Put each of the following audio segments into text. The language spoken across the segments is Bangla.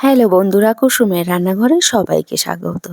হ্যালো বন্ধুরা, কুসুমের রান্নাঘরে সবাইকে স্বাগত।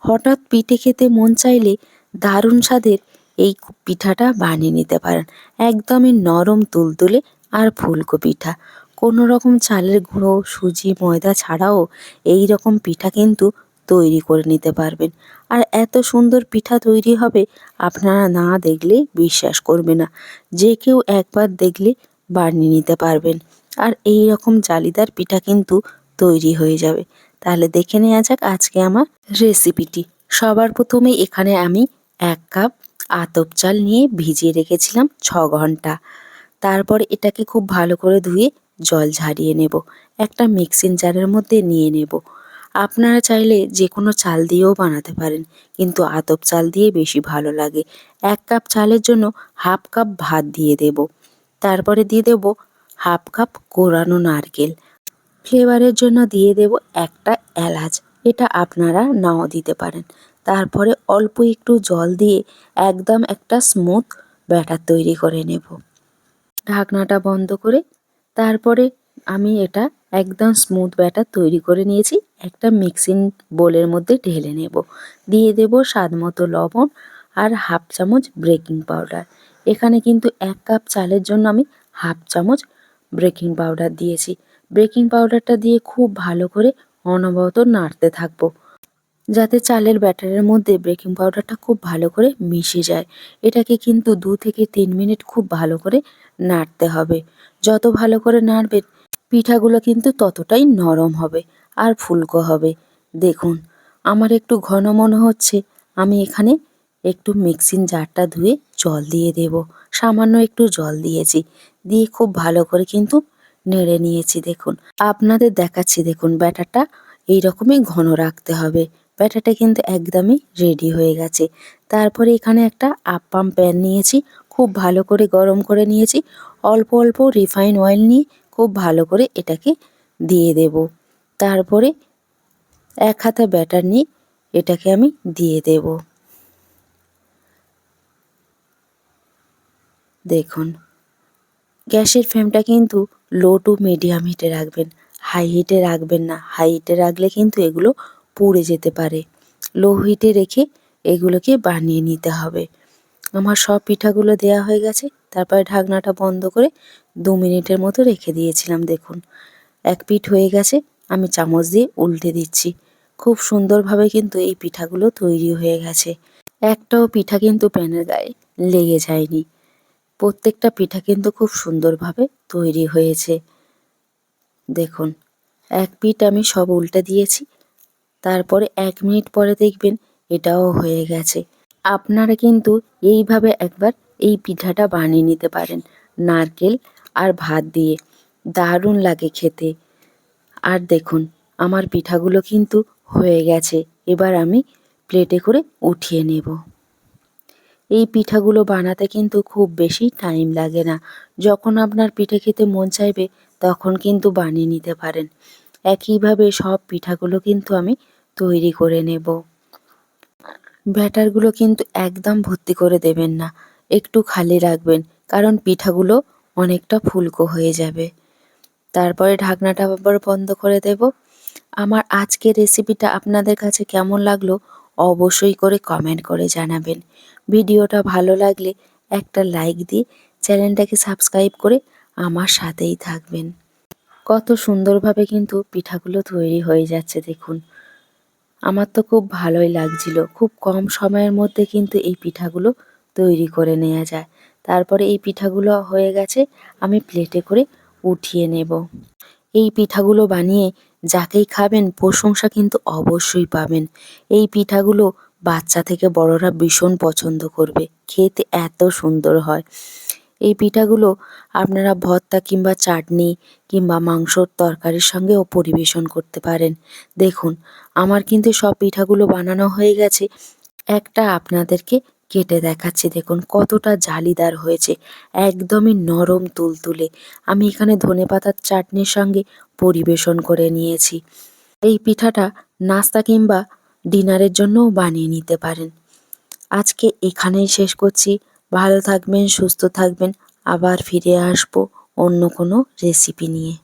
হঠাৎ পিঠে খেতে মন চাইলে দারুণ স্বাদের এই পিঠাটা বানিয়ে নিতে পারেন। একদমই নরম তুলতুলে আর ফুলকো পিঠা। কোনো রকম চালের গুঁড়ো, সুজি, ময়দা ছাড়াও এই রকম পিঠা কিন্তু তৈরি করে নিতে পারবেন। আর এত সুন্দর পিঠা তৈরি হবে আপনারা না দেখলে বিশ্বাস করবে না। যে কেউ একবার দেখলে বানিয়ে নিতে পারবেন। আর এই রকম জালিদার পিঠা কিন্তু তৈরি হয়ে যাবে। তাহলে দেখে নেওয়া যাক আজকে আমার রেসিপিটি সবার প্রথমে এখানে আমি এক কাপ আতপ চাল নিয়ে ভিজিয়ে রেখেছিলাম ছ ঘণ্টা। তারপরে এটাকে খুব ভালো করে ধুয়ে জল ঝারিয়ে নেব। একটা মিক্সিং জারের মধ্যে নিয়ে নেব। আপনারা চাইলে যে কোনো চাল দিয়েও বানাতে পারেন, কিন্তু আতপ চাল দিয়ে বেশি ভালো লাগে। এক কাপ চালের জন্য হাফ কাপ ভাত দিয়ে দেব। তারপরে দিয়ে দেব হাফ কাপ কোরানো নারকেল। ফ্লেভারের জন্য দিয়ে দেব একটা এলাচ। এটা আপনারা নাও দিতে পারেন। তারপরে অল্প একটু জল দিয়ে একদম একটা স্মুথ ব্যাটার তৈরি করে নেব। ঢাকনাটা বন্ধ করে তারপরে আমি এটা একদম স্মুথ ব্যাটার তৈরি করে নিয়েছি। একটা মিক্সিং বোলের মধ্যে ঢেলে নেব। দিয়ে দেব স্বাদ মতো লবণ আর হাফ চামচ বেকিং পাউডার এখানে কিন্তু এক কাপ চালের জন্য আমি হাফ চামচ বেকিং পাউডার দিয়েছি। বেকিং পাউডারটা দিয়ে খুব ভালো করে অনবরত নাড়তে থাকব, যাতে চালের ব্যাটারের মধ্যে বেকিং পাউডারটা খুব ভালো করে মিশে যায়। এটাকে কিন্তু দু থেকে তিন মিনিট খুব ভালো করে নাড়তে হবে। যত ভালো করে নাড়বেন পিঠাগুলো কিন্তু ততটাই নরম হবে আর ফুলকো হবে। দেখুন, আমার একটু ঘন মনে হচ্ছে, আমি এখানে একটু মিক্সিং জারটা ধুয়ে জল দিয়ে দেব। সামান্য একটু জল দিয়েছি, দিয়ে খুব ভালো করে কিন্তু নেড়ে নিয়েছি, দেখুন। আপনাদের দেখাচ্ছি, দেখুন ব্যাটারটা এই রকমই ঘন রাখতে হবে। ব্যাটারটা কিন্তু একদমই রেডি হয়ে গেছে। তারপরে এখানে একটা আপ্পাম প্যান নিয়েছি, খুব ভালো করে গরম করে নিয়েছি। অল্প অল্প রিফাইন অয়েল নিয়ে খুব ভালো করে এটাকে দিয়ে দেব। তারপরে এক হাতে ব্যাটার নিয়ে এটাকে আমি দিয়ে দেব। দেখুন, গ্যাসের ফ্লেমটা কিন্তু লো টু মিডিয়াম হিটে রাখবেন। হাই হিটে রাখবেন না। হাই হিটে রাখলে কিন্তু এগুলো পুড়ে যেতে পারে। লো হিটে রেখে এগুলোকে বানিয়ে নিতে হবে। আমার সব পিঠাগুলো দেয়া হয়ে গেছে। তারপরে ঢাকনাটা বন্ধ করে দু মিনিটের মতো রেখে দিয়েছিলাম, দেখুন। এক পিঠ হয়ে গেছে, আমি চামচ দিয়ে উল্টে দিচ্ছি। খুব সুন্দরভাবে কিন্তু এই পিঠাগুলো তৈরি হয়ে গেছে। একটাও পিঠা কিন্তু প্যানের গায়ে লেগে যায়নি। প্রত্যেকটা পিঠা কিন্তু খুব সুন্দরভাবে তৈরি হয়েছে। দেখুন, এক পিঠ আমি সব উল্টে দিয়েছি। তারপরে এক মিনিট পরে দেখবেন এটাও হয়ে গেছে। আপনারা কিন্তু এইভাবে একবার এই পিঠাটা বানিয়ে নিতে পারেন, নারকেল আর ভাত দিয়ে। দারুণ লাগে খেতে। আর দেখুন, আমার পিঠাগুলো কিন্তু হয়ে গেছে। এবার আমি প্লেটে করে উঠিয়ে নেব। এই পিঠাগুলো বানাতে কিন্তু খুব বেশি টাইম লাগে না। যখন আপনার পিঠে খেতে মন চাইবে, তখন কিন্তু বানিয়ে নিতে পারেন। একইভাবে সব পিঠাগুলো কিন্তু আমি তৈরি করে নেব। ব্যাটারগুলো কিন্তু একদম ভর্তি করে দেবেন না। একটু খালি রাখবেন, কারণ পিঠাগুলো অনেকটা ফুলকো হয়ে যাবে। তারপরে ঢাকনাটা আবার বন্ধ করে দেব। আমার আজকের রেসিপিটা আপনাদের কাছে কেমন লাগল অবশ্যই করে কমেন্ট করে জানাবেন। ভিডিওটা ভালো লাগলে একটা লাইক দিয়ে চ্যানেলটাকে সাবস্ক্রাইব করে আমার সাথেই থাকবেন। কত সুন্দরভাবে কিন্তু পিঠাগুলো তৈরি হয়ে যাচ্ছে দেখুন। আমার তো খুব ভালোই লাগছিল। খুব কম সময়ের মধ্যে কিন্তু এই পিঠাগুলো তৈরি করে নেওয়া যায়। তারপরে এই পিঠাগুলো হয়ে গেছে, আমি প্লেটে করে উঠিয়ে নেব। এই পিঠাগুলো বানিয়ে যাকেই খাবেন, প্রশংসা কিন্তু অবশ্যই পাবেন। এই পিঠাগুলো বাচ্চা থেকে বড়রা ভীষণ পছন্দ করবে। খেতে এত সুন্দর হয়। এই পিঠাগুলো আপনারা ভর্তা কিংবা চাটনি কিংবা মাংসর তরকারির সঙ্গেও পরিবেশন করতে পারেন। দেখুন, আমার কিন্তু সব পিঠাগুলো বানানো হয়ে গেছে। একটা আপনাদেরকে কেটে দেখাচ্ছি। দেখুন, কতটা জালিদার হয়েছে। একদমই নরম তুলতুলে। আমি এখানে ধনে পাতার চাটনির সঙ্গে পরিবেশন করে নিয়েছি। এই পিঠাটা নাস্তা কিংবা ডিনারের জন্যও বানিয়ে নিতে পারেন। আজকে এখানেই শেষ করছি। ভালো থাকবেন, সুস্থ থাকবেন। আবার ফিরে আসব অন্য কোনো রেসিপি নিয়ে।